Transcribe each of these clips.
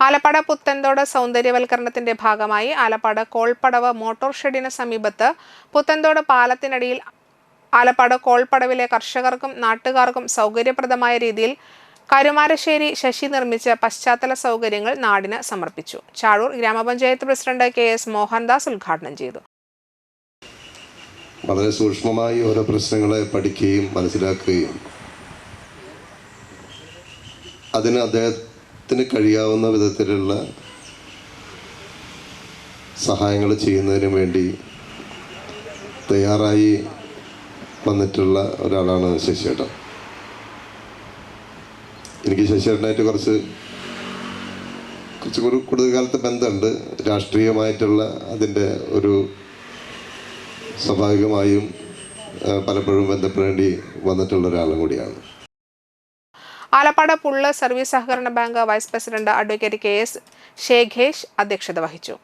ആലപ്പാട് പുത്തൻതോട് സൗന്ദര്യവൽക്കരണത്തിന്റെ ഭാഗമായി ആലപ്പാട് കോൾപ്പടവ് മോട്ടോർ ഷെഡിന് സമീപത്ത് പുത്തൻതോട് പാലത്തിനടിയിൽ ആലപ്പാട് കോൾപ്പടവിലെ കർഷകർക്കും നാട്ടുകാർക്കും സൗകര്യപ്രദമായ രീതിയിൽ കരുമാരശ്ശേരി ശശി നിർമ്മിച്ച പശ്ചാത്തല സൗകര്യങ്ങൾ നാടിന് സമർപ്പിച്ചു. ചാഴൂർ ഗ്രാമപഞ്ചായത്ത് പ്രസിഡന്റ് കെ എസ് മോഹൻദാസ് ഉദ്ഘാടനം ചെയ്തു. വളരെ സൂക്ഷ്മമായി ഓരോ പ്രശ്നങ്ങളെ പഠിക്കുകയും മനസ്സിലാക്കുകയും അതിന് അദ്ദേഹത്തിന് കഴിയാവുന്ന വിധത്തിലുള്ള സഹായങ്ങൾ ചെയ്യുന്നതിന് വേണ്ടി തയ്യാറായി വന്നിട്ടുള്ള ഒരാളാണ് ശശിയേട്ടൻ. എനിക്ക് ശശിയേട്ടനായിട്ട് കുറച്ച് കുറച്ച് കൂടി കൂടുതൽ കാലത്ത് ബന്ധമുണ്ട്. രാഷ്ട്രീയമായിട്ടുള്ള അതിന്റെ ഒരു സ്വാഭാവികമായും പലപ്പോഴും ബന്ധപ്പെടേണ്ടി വന്നിട്ടുള്ള ഒരാളും കൂടിയാണ്. ആലപ്പാട് പുള്ള സർവീസ് സഹകരണ bank vice president advocate K S Shekhesh അധ്യക്ഷത വഹിച്ചു.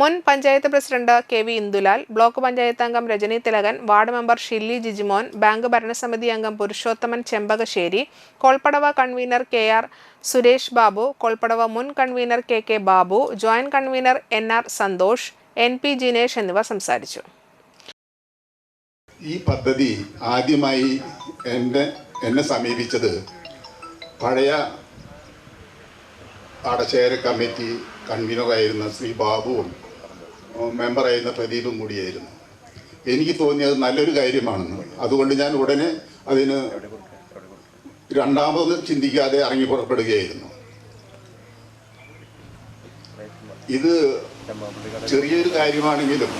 മുൻ panchayat president K V Indulal block panchayat അംഗം Rajani Thilakan ward member Shilly Jijimon bank ഭരണസമിതി അംഗം Purushothaman Chembakassery കോൾപ്പടവ convener K R Suresh Babu കോൾപ്പടവ മുൻ convener K K Babu joint convener N R Santhosh N P Jinesh എന്നിവ സംസാരിച്ചു. ഈ പദ്ധതി ആദ്യമായി എന്നെ സമീപിച്ചത് പഴയ അടച്ചേര കമ്മിറ്റി കൺവീനറായിരുന്ന ശ്രീ ബാബുവും മെമ്പറായിരുന്ന പ്രദീപും കൂടിയായിരുന്നു. എനിക്ക് തോന്നിയത് നല്ലൊരു കാര്യമാണെന്ന്. അതുകൊണ്ട് ഞാൻ ഉടനെ അതിന് രണ്ടാമത് ചിന്തിക്കാതെ ഇറങ്ങി പുറപ്പെടുകയായിരുന്നു. ഇത് ചെറിയൊരു കാര്യമാണെങ്കിലും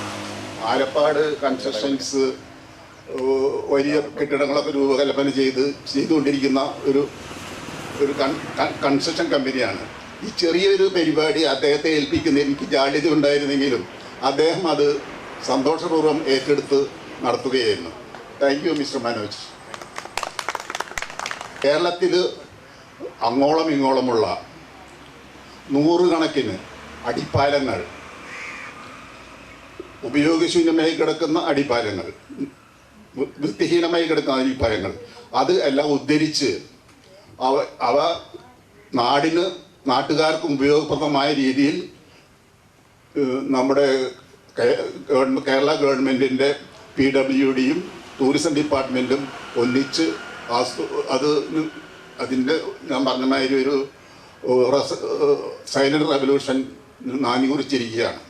ആലപ്പാട് കൺസ്ട്രക്ഷൻസ് വലിയ കെട്ടിടങ്ങളൊക്കെ രൂപകൽപ്പന ചെയ്ത് ചെയ്തുകൊണ്ടിരിക്കുന്ന ഒരു ഒരു കൺ- കൺ- കൺസ്ട്രക്ഷൻ കമ്പനിയാണ് ഈ ചെറിയൊരു പരിപാടി അദ്ദേഹത്തെ ഏൽപ്പിക്കുന്ന എനിക്ക് ജാള്യത ഉണ്ടായിരുന്നെങ്കിലും അദ്ദേഹം അത് സന്തോഷപൂർവം ഏറ്റെടുത്ത് നടത്തുകയായിരുന്നു. Thank you mister Manoj. കേരളത്തിൽ അങ്ങോളം ഇങ്ങോളമുള്ള നൂറുകണക്കിന് അടിപ്പാലങ്ങൾ ഉപയോഗശൂന്യമായി കിടക്കുന്ന അടിപ്പാലങ്ങൾ വൃത്തിഹീനമായി കിടക്കുന്ന അടിപ്പാലങ്ങൾ അത് എല്ലാം ഉദ്ധരിച്ച് അവ അവ നാടിന് നാട്ടുകാർക്കും ഉപയോഗപ്രദമായ രീതിയിൽ നമ്മുടെ കേരള ഗവൺമെന്റിന്റെ പി ഡബ്ല്യു ഡിയും ടൂറിസം ഡിപ്പാർട്ട്മെന്റും ഒന്നിച്ച് അത് അതിന്റെ ഞാൻ പറഞ്ഞ മാതിരി ഒരു സൈലന്റ് റെവല്യൂഷൻ നാനി കുറിച്ചിരിക്കുകയാണ്